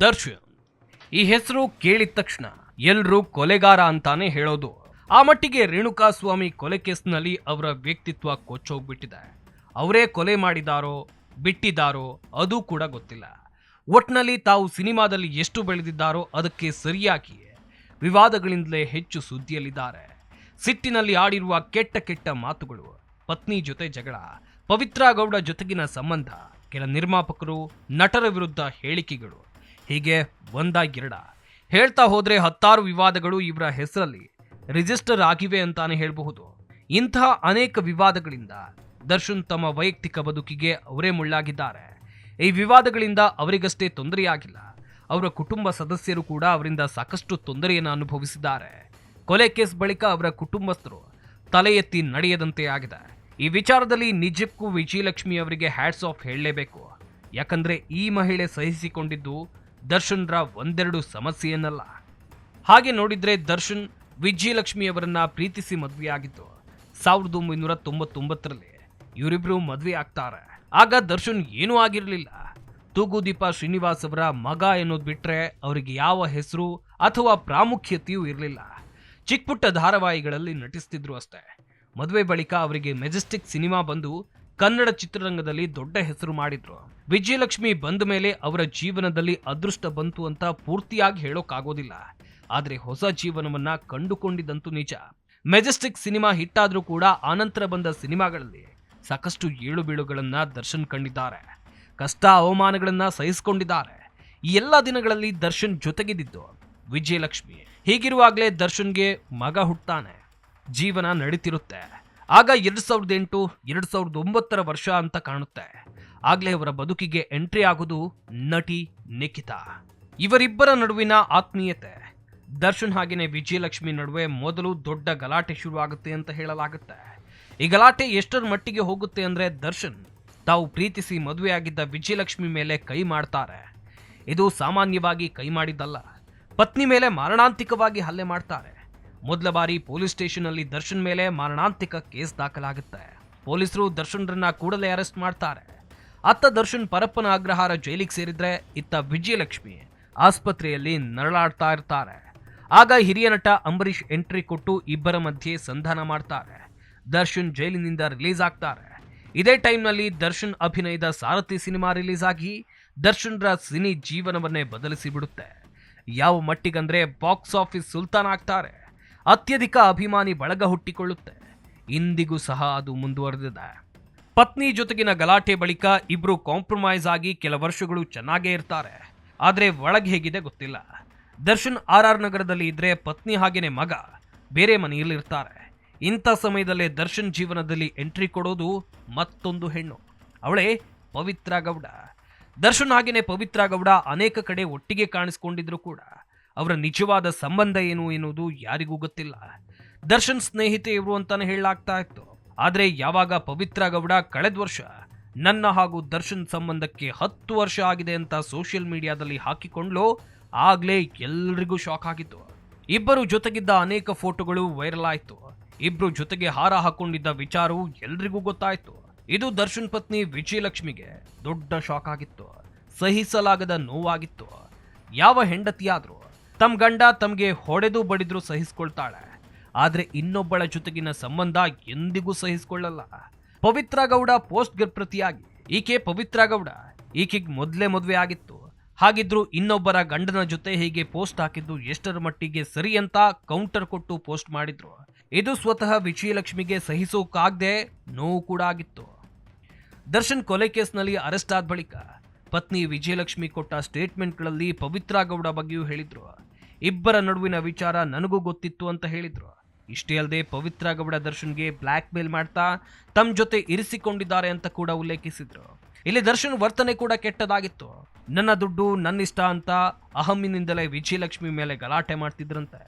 ದರ್ಶನ್. ಈ ಹೆಸರು ಕೇಳಿದ ತಕ್ಷಣ ಎಲ್ಲರೂ ಕೊಲೆಗಾರ ಅಂತಾನೆ ಹೇಳೋದು. ಆ ಮಟ್ಟಿಗೆ ರೇಣುಕಾ ಸ್ವಾಮಿ ಕೊಲೆ ಕೇಸ್ನಲ್ಲಿ ಅವರ ವ್ಯಕ್ತಿತ್ವ ಕೊಚ್ಚೋಗ್ಬಿಟ್ಟಿದೆ. ಅವರೇ ಕೊಲೆ ಮಾಡಿದಾರೋ ಬಿಟ್ಟಿದ್ದಾರೋ ಅದು ಕೂಡ ಗೊತ್ತಿಲ್ಲ. ಒಟ್ನಲ್ಲಿ ತಾವು ಸಿನಿಮಾದಲ್ಲಿ ಎಷ್ಟು ಬೆಳೆದಿದ್ದಾರೋ ಅದಕ್ಕೆ ಸರಿಯಾಗಿ ವಿವಾದಗಳಿಂದಲೇ ಹೆಚ್ಚು ಸುದ್ದಿಯಲ್ಲಿದ್ದಾರೆ. ಸಿಟ್ಟಿನಲ್ಲಿ ಆಡಿರುವ ಕೆಟ್ಟ ಕೆಟ್ಟ ಮಾತುಗಳು, ಪತ್ನಿ ಜೊತೆ ಜಗಳ, ಪವಿತ್ರ ಗೌಡ ಜೊತೆಗಿನ ಸಂಬಂಧ, ಕೆಲ ನಿರ್ಮಾಪಕರು, ನಟರ ವಿರುದ್ಧ ಹೇಳಿಕೆಗಳು ಹೀಗೆ ಒಂದಾಗಿರಡ. ಹೇಳ್ತಾ ಹೋದ್ರೆ ಹತ್ತಾರು ವಿವಾದಗಳು ಇವರ ಹೆಸರಲ್ಲಿ ರಿಜಿಸ್ಟರ್ ಆಗಿವೆ ಅಂತಾನೆ ಹೇಳಬಹುದು. ಇಂತಹ ಅನೇಕ ವಿವಾದಗಳಿಂದ ದರ್ಶನ್ ತಮ್ಮ ವೈಯಕ್ತಿಕ ಬದುಕಿಗೆ ಅವರೇ ಮುಳ್ಳಾಗಿದ್ದಾರೆ. ಈ ವಿವಾದಗಳಿಂದ ಅವರಿಗಷ್ಟೇ ತೊಂದರೆಯಾಗಿಲ್ಲ. ಅವರ ಕುಟುಂಬ ಸದಸ್ಯರು ಕೂಡ ಅವರಿಂದ ಸಾಕಷ್ಟು ತೊಂದರೆಯನ್ನು ಅನುಭವಿಸಿದ್ದಾರೆ. ಕೊಲೆ ಕೇಸ್ ಬಳಿಕ ಅವರ ಕುಟುಂಬಸ್ಥರು ತಲೆ ಎತ್ತಿ ನಡೆಯದಂತೆ ಆಗಿದೆ. ಈ ವಿಚಾರದಲ್ಲಿ ನಿಜಕ್ಕೂ ವಿಜಯಲಕ್ಷ್ಮಿ ಅವರಿಗೆ ಹ್ಯಾಟ್ಸ್ ಆಫ್ ಹೇಳಲೇಬೇಕು. ಯಾಕಂದ್ರೆ ಈ ಮಹಿಳೆ ಸಹಿಸಿಕೊಂಡಿದ್ದು ದರ್ಶನ್ರ ಒಂದೆರಡು ಸಮಸ್ಯೆಯನ್ನಲ್ಲ. ಹಾಗೆ ನೋಡಿದ್ರೆ ದರ್ಶನ್ ವಿಜಯಲಕ್ಷ್ಮಿ ಅವರನ್ನ ಪ್ರೀತಿಸಿ ಮದುವೆಯಾಗಿತ್ತು. ಸಾವಿರದ ಒಂಬೈನೂರ ತೊಂಬತ್ತೊಂಬತ್ತರಲ್ಲಿ ಇವರಿಬ್ರು ಮದುವೆ ಆಗ್ತಾರೆ. ಆಗ ದರ್ಶನ್ ಏನೂ ಆಗಿರಲಿಲ್ಲ. ತೂಗುದೀಪ ಶ್ರೀನಿವಾಸ್ ಅವರ ಮಗ ಎನ್ನೋದು ಬಿಟ್ರೆ ಅವರಿಗೆ ಯಾವ ಹೆಸರು ಅಥವಾ ಪ್ರಾಮುಖ್ಯತೆಯೂ ಇರಲಿಲ್ಲ. ಚಿಕ್ಕಪುಟ್ಟ ಧಾರಾವಾಹಿಗಳಲ್ಲಿ ನಟಿಸ್ತಿದ್ರು ಅಷ್ಟೇ. ಮದುವೆ ಬಳಿಕ ಅವರಿಗೆ ಮೆಜೆಸ್ಟಿಕ್ ಸಿನಿಮಾ ಬಂದು ಕನ್ನಡ ಚಿತ್ರರಂಗದಲ್ಲಿ ದೊಡ್ಡ ಹೆಸರು ಮಾಡಿದ್ರು. ವಿಜಯಲಕ್ಷ್ಮಿ ಬಂದ ಮೇಲೆ ಅವರ ಜೀವನದಲ್ಲಿ ಅದೃಷ್ಟ ಬಂತು ಅಂತ ಪೂರ್ತಿಯಾಗಿ ಹೇಳೋಕ್ಕಾಗೋದಿಲ್ಲ ಆದರೆ ಹೊಸ ಜೀವನವನ್ನ ಕಂಡುಕೊಂಡಿದ್ದಂತೂ ನಿಜ. ಮೆಜೆಸ್ಟಿಕ್ ಸಿನಿಮಾ ಹಿಟ್ ಆದ್ರೂ ಕೂಡ ಆನಂತರ ಬಂದ ಸಿನಿಮಾಗಳಲ್ಲಿ ಸಾಕಷ್ಟು ಏಳು ಬೀಳುಗಳನ್ನ ದರ್ಶನ್ ಕಂಡಿದ್ದಾರೆ. ಕಷ್ಟ ಅವಮಾನಗಳನ್ನ ಸಹಿಸಿಕೊಂಡಿದ್ದಾರೆ. ಈ ಎಲ್ಲ ದಿನಗಳಲ್ಲಿ ದರ್ಶನ್ ಜೊತೆಗಿದ್ದು ವಿಜಯಲಕ್ಷ್ಮಿ. ಹೀಗಿರುವಾಗಲೇ ದರ್ಶನ್ಗೆ ಮಗ ಹುಟ್ಟಾನೆ. ಜೀವನ ನಡೀತಿರುತ್ತೆ. ಆಗ ಎರಡು ಸಾವಿರದ ಎಂಟು, ಎರಡು ಸಾವಿರದ ಒಂಬತ್ತರ ವರ್ಷ ಅಂತ ಕಾಣುತ್ತೆ. ಆಗ್ಲೇ ಅವರ ಬದುಕಿಗೆ ಎಂಟ್ರಿ ಆಗೋದು ನಟಿ ನಿಖಿತಾ. ಇವರಿಬ್ಬರ ನಡುವಿನ ಆತ್ಮೀಯತೆ. ದರ್ಶನ್ ಹಾಗೇನೆ ವಿಜಯಲಕ್ಷ್ಮಿ ನಡುವೆ ಮೊದಲು ದೊಡ್ಡ ಗಲಾಟೆ ಶುರುವಾಗುತ್ತೆ ಅಂತ ಹೇಳಲಾಗುತ್ತೆ. ಈ ಗಲಾಟೆ ಎಷ್ಟರ ಮಟ್ಟಿಗೆ ಹೋಗುತ್ತೆ ಅಂದ್ರೆ ದರ್ಶನ್ ತಾವು ಪ್ರೀತಿಸಿ ಮದುವೆಯಾಗಿದ್ದ ವಿಜಯಲಕ್ಷ್ಮಿ ಮೇಲೆ ಕೈ ಮಾಡ್ತಾರೆ. ಇದು ಸಾಮಾನ್ಯವಾಗಿ ಕೈ ಮಾಡಿದ್ದಲ್ಲ. ಪತ್ನಿ ಮೇಲೆ ಮಾರಣಾಂತಿಕವಾಗಿ ಹಲ್ಲೆ ಮಾಡ್ತಾರೆ. ಮೊದಲ ಬಾರಿ ಪೊಲೀಸ್ ಸ್ಟೇಷನ್ನಲ್ಲಿ ದರ್ಶನ್ ಮೇಲೆ ಮಾರಣಾಂತಿಕ ಕೇಸ್ ದಾಖಲಾಗುತ್ತೆ. ಪೊಲೀಸರು ದರ್ಶನ್ರನ್ನ ಕೂಡಲೇ ಅರೆಸ್ಟ್ ಮಾಡ್ತಾರೆ. ಅತ್ತ ದರ್ಶನ್ ಪರಪ್ಪನ ಅಗ್ರಹಾರ ಜೈಲಿಗೆ ಸೇರಿದ್ರೆ ಇತ್ತ ವಿಜಯಲಕ್ಷ್ಮಿ ಆಸ್ಪತ್ರೆಯಲ್ಲಿ ನರಳಾಡ್ತಾ ಇರ್ತಾರೆ. ಆಗ ಹಿರಿಯ ನಟ ಅಂಬರೀಷ್ ಎಂಟ್ರಿ ಕೊಟ್ಟು ಇಬ್ಬರ ಮಧ್ಯೆ ಸಂಧಾನ ಮಾಡ್ತಾರೆ. ದರ್ಶನ್ ಜೈಲಿನಿಂದ ರಿಲೀಸ್ ಆಗ್ತಾರೆ. ಇದೇ ಟೈಮ್ನಲ್ಲಿ ದರ್ಶನ್ ಅಭಿನಯದ ಸಾರಥಿ ಸಿನಿಮಾ ರಿಲೀಸ್ ಆಗಿ ದರ್ಶನ್ರ ಸಿನಿ ಜೀವನವನ್ನೇ ಬದಲಿಸಿ ಬಿಡುತ್ತೆ ಯಾವ ಮಟ್ಟಿಗಂದ್ರೆ ಬಾಕ್ಸ್ ಆಫೀಸ್ ಸುಲ್ತಾನ್ ಆಗ್ತಾರೆ. ಅತ್ಯಧಿಕ ಅಭಿಮಾನಿ ಬಳಗ ಹುಟ್ಟಿಕೊಳ್ಳುತ್ತೆ. ಇಂದಿಗೂ ಸಹ ಅದು ಮುಂದುವರೆದಿದೆ. ಪತ್ನಿ ಜೊತೆಗಿನ ಗಲಾಟೆ ಬಳಿಕ ಇಬ್ರು ಕಾಂಪ್ರಮೈಸ್ ಆಗಿ ಕೆಲ ವರ್ಷಗಳು ಚೆನ್ನಾಗೇ ಇರ್ತಾರೆ. ಆದರೆ ಒಳಗೆ ಹೇಗಿದೆ ಗೊತ್ತಿಲ್ಲ. ದರ್ಶನ್ ಆರ್ ಆರ್ ನಗರದಲ್ಲಿ ಇದ್ರೆ ಪತ್ನಿ ಹಾಗೇನೆ ಮಗ, ಬೇರೆ ಮನೆಯಲ್ಲಿ ಇರ್ತಾರೆ. ಇಂಥ ಸಮಯದಲ್ಲೇ ದರ್ಶನ್ ಜೀವನದಲ್ಲಿ ಎಂಟ್ರಿ ಕೊಡೋದು ಮತ್ತೊಂದು ಹೆಣ್ಣು. ಅವಳೇ ಪವಿತ್ರ ಗೌಡ. ದರ್ಶನ್ ಹಾಗೇನೆ ಪವಿತ್ರ ಗೌಡ ಅನೇಕ ಕಡೆ ಒಟ್ಟಿಗೆ ಕಾಣಿಸ್ಕೊಂಡಿದ್ರು ಕೂಡ. ಅವರ ನಿಜವಾದ ಸಂಬಂಧ ಏನು ಎನ್ನುವುದು ಯಾರಿಗೂ ಗೊತ್ತಿಲ್ಲ. ದರ್ಶನ್ ಸ್ನೇಹಿತೆ ಇವರು ಅಂತಾನೆ ಹೇಳಲಾಗ್ತಾ ಇತ್ತು. ಆದ್ರೆ ಯಾವಾಗ ಪವಿತ್ರ ಗೌಡ ಕಳೆದ ವರ್ಷ ನನ್ನ ಹಾಗೂ ದರ್ಶನ್ ಸಂಬಂಧಕ್ಕೆ ಹತ್ತು ವರ್ಷ ಆಗಿದೆ ಅಂತ ಸೋಷಿಯಲ್ ಮೀಡಿಯಾದಲ್ಲಿ ಹಾಕಿಕೊಂಡ್ಲು, ಆಗ್ಲೇ ಎಲ್ರಿಗೂ ಶಾಕ್ ಆಗಿತ್ತು. ಇಬ್ಬರು ಜೊತೆಗಿದ್ದ ಅನೇಕ ಫೋಟೋಗಳು ವೈರಲ್ ಆಯ್ತು. ಇಬ್ರು ಜೊತೆಗೆ ಹಾರ ಹಾಕೊಂಡಿದ್ದ ವಿಚಾರವು ಎಲ್ರಿಗೂ ಗೊತ್ತಾಯ್ತು. ಇದು ದರ್ಶನ್ ಪತ್ನಿ ವಿಜಯಲಕ್ಷ್ಮಿಗೆ ದೊಡ್ಡ ಶಾಕ್ ಆಗಿತ್ತು. ಸಹಿಸಲಾಗದ ನೋವಾಗಿತ್ತು. ಯಾವ ಹೆಂಡತಿಯಾದ್ರೂ ತಮ್ಮ ಗಂಡ ತಮಗೆ ಹೊಡೆದು ಬಡಿದ್ರು ಸಹಿಸ್ಕೊಳ್ತಾಳೆ. ಆದರೆ ಇನ್ನೊಬ್ಬಳ ಜೊತೆಗಿನ ಸಂಬಂಧ ಎಂದಿಗೂ ಸಹಿಸಿಕೊಳ್ಳಲ್ಲ. ಪವಿತ್ರ ಗೌಡ ಪೋಸ್ಟ್ಗೆ ಪ್ರತಿಯಾಗಿ ಈಕೆ ಪವಿತ್ರ ಗೌಡ. ಈಕೆಗೆ ಮೊದಲೇ ಮದುವೆ ಆಗಿತ್ತು. ಹಾಗಿದ್ರು ಇನ್ನೊಬ್ಬರ ಗಂಡನ ಜೊತೆ ಹೀಗೆ ಪೋಸ್ಟ್ ಹಾಕಿದ್ದು ಎಷ್ಟರ ಮಟ್ಟಿಗೆ ಸರಿ ಅಂತ ಕೌಂಟರ್ ಕೊಟ್ಟು ಪೋಸ್ಟ್ ಮಾಡಿದ್ರು. ಇದು ಸ್ವತಃ ವಿಜಯಲಕ್ಷ್ಮಿಗೆ ಸಹಿಸೋಕಾಗದೆ ನೋವು ಕೂಡ ಆಗಿತ್ತು. ದರ್ಶನ್ ಕೊಲೆ ಕೇಸ್ನಲ್ಲಿ ಅರೆಸ್ಟ್ ಆದ ಬಳಿಕ ಪತ್ನಿ ವಿಜಯಲಕ್ಷ್ಮಿ ಕೊಟ್ಟ ಸ್ಟೇಟ್ಮೆಂಟ್ಗಳಲ್ಲಿ ಪವಿತ್ರ ಗೌಡ ಬಗ್ಗೆಯೂ ಹೇಳಿದ್ರು. ಇಬ್ಬರ ನಡುವಿನ ವಿಚಾರ ನನಗೂ ಗೊತ್ತಿತ್ತು ಅಂತ ಹೇಳಿದ್ರು. ಇಷ್ಟೇ ಅಲ್ಲದೆ ಪವಿತ್ರ ಗೌಡ ದರ್ಶನ್ಗೆ ಬ್ಲ್ಯಾಕ್ ಮೇಲ್ ಮಾಡ್ತಾ ತಮ್ಮ ಜೊತೆ ಇರಿಸಿಕೊಂಡಿದ್ದಾರೆ ಅಂತ ಕೂಡ ಉಲ್ಲೇಖಿಸಿದ್ರು. ಇಲ್ಲಿ ದರ್ಶನ್ ವರ್ತನೆ ಕೂಡ ಕೆಟ್ಟದಾಗಿತ್ತು. ನನ್ನ ದುಡ್ಡು ನನ್ನ ಇಷ್ಟ ಅಂತ ಅಹಮ್ಮಿನಿಂದಲೇ ವಿಜಯಲಕ್ಷ್ಮಿ ಮೇಲೆ ಗಲಾಟೆ ಮಾಡ್ತಿದ್ರಂತೆ.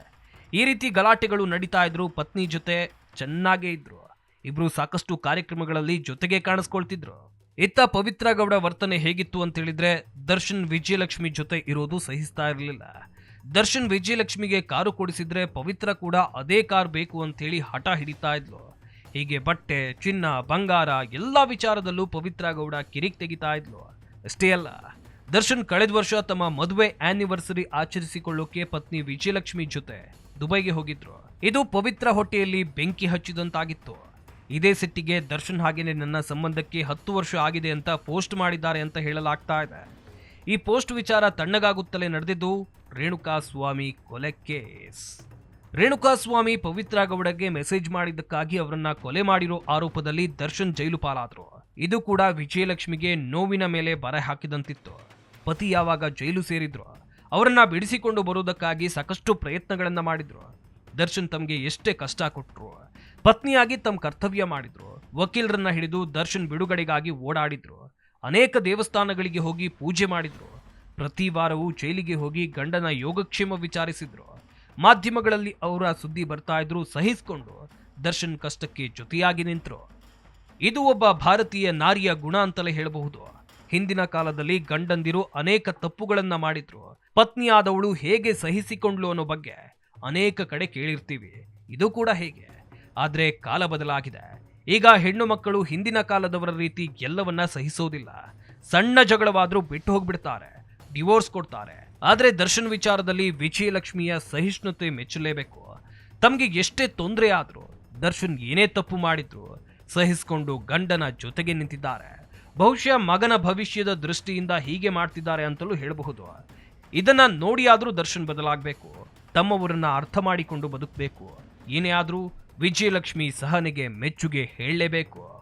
ಈ ರೀತಿ ಗಲಾಟೆಗಳು ನಡೀತಾ ಇದ್ರು ಪತ್ನಿ ಜೊತೆ ಚೆನ್ನಾಗೇ ಇದ್ರು. ಇಬ್ರು ಸಾಕಷ್ಟು ಕಾರ್ಯಕ್ರಮಗಳಲ್ಲಿ ಜೊತೆಗೆ ಕಾಣಿಸ್ಕೊಳ್ತಿದ್ರು. ಇತ್ತ ಪವಿತ್ರ ಗೌಡ ವರ್ತನೆ ಹೇಗಿತ್ತು ಅಂತ ಹೇಳಿದ್ರೆ ದರ್ಶನ್ ವಿಜಯಲಕ್ಷ್ಮಿ ಜೊತೆ ಇರೋದು ಸಹಿಸ್ತಾ ಇರಲಿಲ್ಲ. ದರ್ಶನ್ ವಿಜಯಲಕ್ಷ್ಮಿಗೆ ಕಾರು ಕೊಡಿಸಿದ್ರೆ ಪವಿತ್ರ ಕೂಡ ಅದೇ ಕಾರ್ ಬೇಕು ಅಂತೇಳಿ ಹಠ ಹಿಡಿತಾ ಇದ್ಲು. ಹೀಗೆ ಬಟ್ಟೆ, ಚಿನ್ನ, ಬಂಗಾರ ಎಲ್ಲ ವಿಚಾರದಲ್ಲೂ ಪವಿತ್ರ ಗೌಡ ಕಿರಿಕ್ ತೆಗಿತಾ ಇದ್ಲು. ಅಷ್ಟೇ ಅಲ್ಲ, ದರ್ಶನ್ ಕಳೆದ ವರ್ಷ ತಮ್ಮ ಮದುವೆ ಆನಿವರ್ಸರಿ ಆಚರಿಸಿಕೊಳ್ಳೋಕೆ ಪತ್ನಿ ವಿಜಯಲಕ್ಷ್ಮಿ ಜೊತೆ ದುಬೈಗೆ ಹೋಗಿದ್ರು. ಇದು ಪವಿತ್ರ ಹೊಟ್ಟೆಯಲ್ಲಿ ಬೆಂಕಿ ಹಚ್ಚಿದಂತಾಗಿತ್ತು. ಇದೇ ಸಿಟ್ಟಿಗೆ ದರ್ಶನ್ ಹಾಗೇನೆ ನನ್ನ ಸಂಬಂಧಕ್ಕೆ ಹತ್ತು ವರ್ಷ ಆಗಿದೆ ಅಂತ ಪೋಸ್ಟ್ ಮಾಡಿದ್ದಾರೆ ಅಂತ ಹೇಳಲಾಗ್ತಾ ಇದೆ. ಈ ಪೋಸ್ಟ್ ವಿಚಾರ ತಣ್ಣಗಾಗುತ್ತಲೇ ನಡೆದಿದ್ದು ರೇಣುಕಾ ಸ್ವಾಮಿ ಕೊಲೆ ಕೇಸ್. ರೇಣುಕಾ ಸ್ವಾಮಿ ಪವಿತ್ರ ಗೌಡಗೆ ಮೆಸೇಜ್ ಮಾಡಿದ್ದಕ್ಕಾಗಿ ಅವರನ್ನ ಕೊಲೆ ಮಾಡಿರೋ ಆರೋಪದಲ್ಲಿ ದರ್ಶನ್ ಜೈಲು ಪಾಲಾದ್ರು. ಇದು ಕೂಡ ವಿಜಯಲಕ್ಷ್ಮಿಗೆ ನೋವಿನ ಮೇಲೆ ಬರ ಹಾಕಿದಂತಿತ್ತು. ಪತಿ ಯಾವಾಗ ಜೈಲು ಸೇರಿದ್ರು, ಅವರನ್ನ ಬಿಡಿಸಿಕೊಂಡು ಬರುವುದಕ್ಕಾಗಿ ಸಾಕಷ್ಟು ಪ್ರಯತ್ನಗಳನ್ನ ಮಾಡಿದ್ರು. ದರ್ಶನ್ ತಮಗೆ ಎಷ್ಟೇ ಕಷ್ಟ ಕೊಟ್ರು, ಪತ್ನಿಯಾಗಿ ತಮ್ಮ ಕರ್ತವ್ಯ ಮಾಡಿದ್ರು. ವಕೀಲರನ್ನ ಹಿಡಿದು ದರ್ಶನ್ ಬಿಡುಗಡೆಗಾಗಿ ಓಡಾಡಿದ್ರು. ಅನೇಕ ದೇವಸ್ಥಾನಗಳಿಗೆ ಹೋಗಿ ಪೂಜೆ ಮಾಡಿದ್ರು. ಪ್ರತಿ ವಾರವೂ ಜೈಲಿಗೆ ಹೋಗಿ ಗಂಡನ ಯೋಗಕ್ಷೇಮ ವಿಚಾರಿಸಿದ್ರು. ಮಾಧ್ಯಮಗಳಲ್ಲಿ ಅವರ ಸುದ್ದಿ ಬರ್ತಾ ಇದ್ರು ಸಹಿಸಿಕೊಂಡು ದರ್ಶನ್ ಕಷ್ಟಕ್ಕೆ ಜೊತೆಯಾಗಿ ನಿಂತರು. ಇದು ಒಬ್ಬ ಭಾರತೀಯ ನಾರಿಯ ಗುಣ ಅಂತಲೇ ಹೇಳಬಹುದು. ಹಿಂದಿನ ಕಾಲದಲ್ಲಿ ಗಂಡಂದಿರು ಅನೇಕ ತಪ್ಪುಗಳನ್ನ ಮಾಡಿದ್ರು. ಪತ್ನಿಯಾದವಳು ಹೇಗೆ ಸಹಿಸಿಕೊಂಡ್ಲು ಅನ್ನೋ ಬಗ್ಗೆ ಅನೇಕ ಕಡೆ ಕೇಳಿರ್ತೀವಿ. ಇದು ಕೂಡ ಹೇಗೆ? ಆದರೆ ಕಾಲ ಬದಲಾಗಿದೆ. ಈಗ ಹೆಣ್ಣು ಮಕ್ಕಳು ಹಿಂದಿನ ಕಾಲದವರ ರೀತಿ ಎಲ್ಲವನ್ನ ಸಹಿಸೋದಿಲ್ಲ. ಸಣ್ಣ ಜಗಳವಾದರೂ ಬಿಟ್ಟು ಹೋಗ್ಬಿಡ್ತಾರೆ ಡಿವೋರ್ಸ್ ಕೊಡ್ತಾರೆ. ಆದರೆ ದರ್ಶನ್ ವಿಚಾರದಲ್ಲಿ ವಿಜಯಲಕ್ಷ್ಮಿಯ ಸಹಿಷ್ಣುತೆ ಮೆಚ್ಚಲೇಬೇಕು. ತಮಗೆ ಎಷ್ಟೇ ತೊಂದರೆ ಆದರೂ ದರ್ಶನ್ ಏನೇ ತಪ್ಪು ಮಾಡಿದ್ರು ಸಹಿಸಿಕೊಂಡು ಗಂಡನ ಜೊತೆಗೆ ನಿಂತಿದ್ದಾರೆ. ಬಹುಶಃ ಮಗನ ಭವಿಷ್ಯದ ದೃಷ್ಟಿಯಿಂದ ಹೀಗೆ ಮಾಡ್ತಿದ್ದಾರೆ ಅಂತಲೂ ಹೇಳಬಹುದು. ಇದನ್ನ ನೋಡಿಯಾದ್ರೂ ದರ್ಶನ್ ಬದಲಾಗಬೇಕು. ತಮ್ಮವರನ್ನ ಅರ್ಥ ಮಾಡಿಕೊಂಡು ಬದುಕಬೇಕು. ಏನೇ ಆದ್ರೂ ವಿಜಯಲಕ್ಷ್ಮಿ ಸಹನೆಗೆ ಮೆಚ್ಚುಗೆ ಹೇಳಲೇಬೇಕು.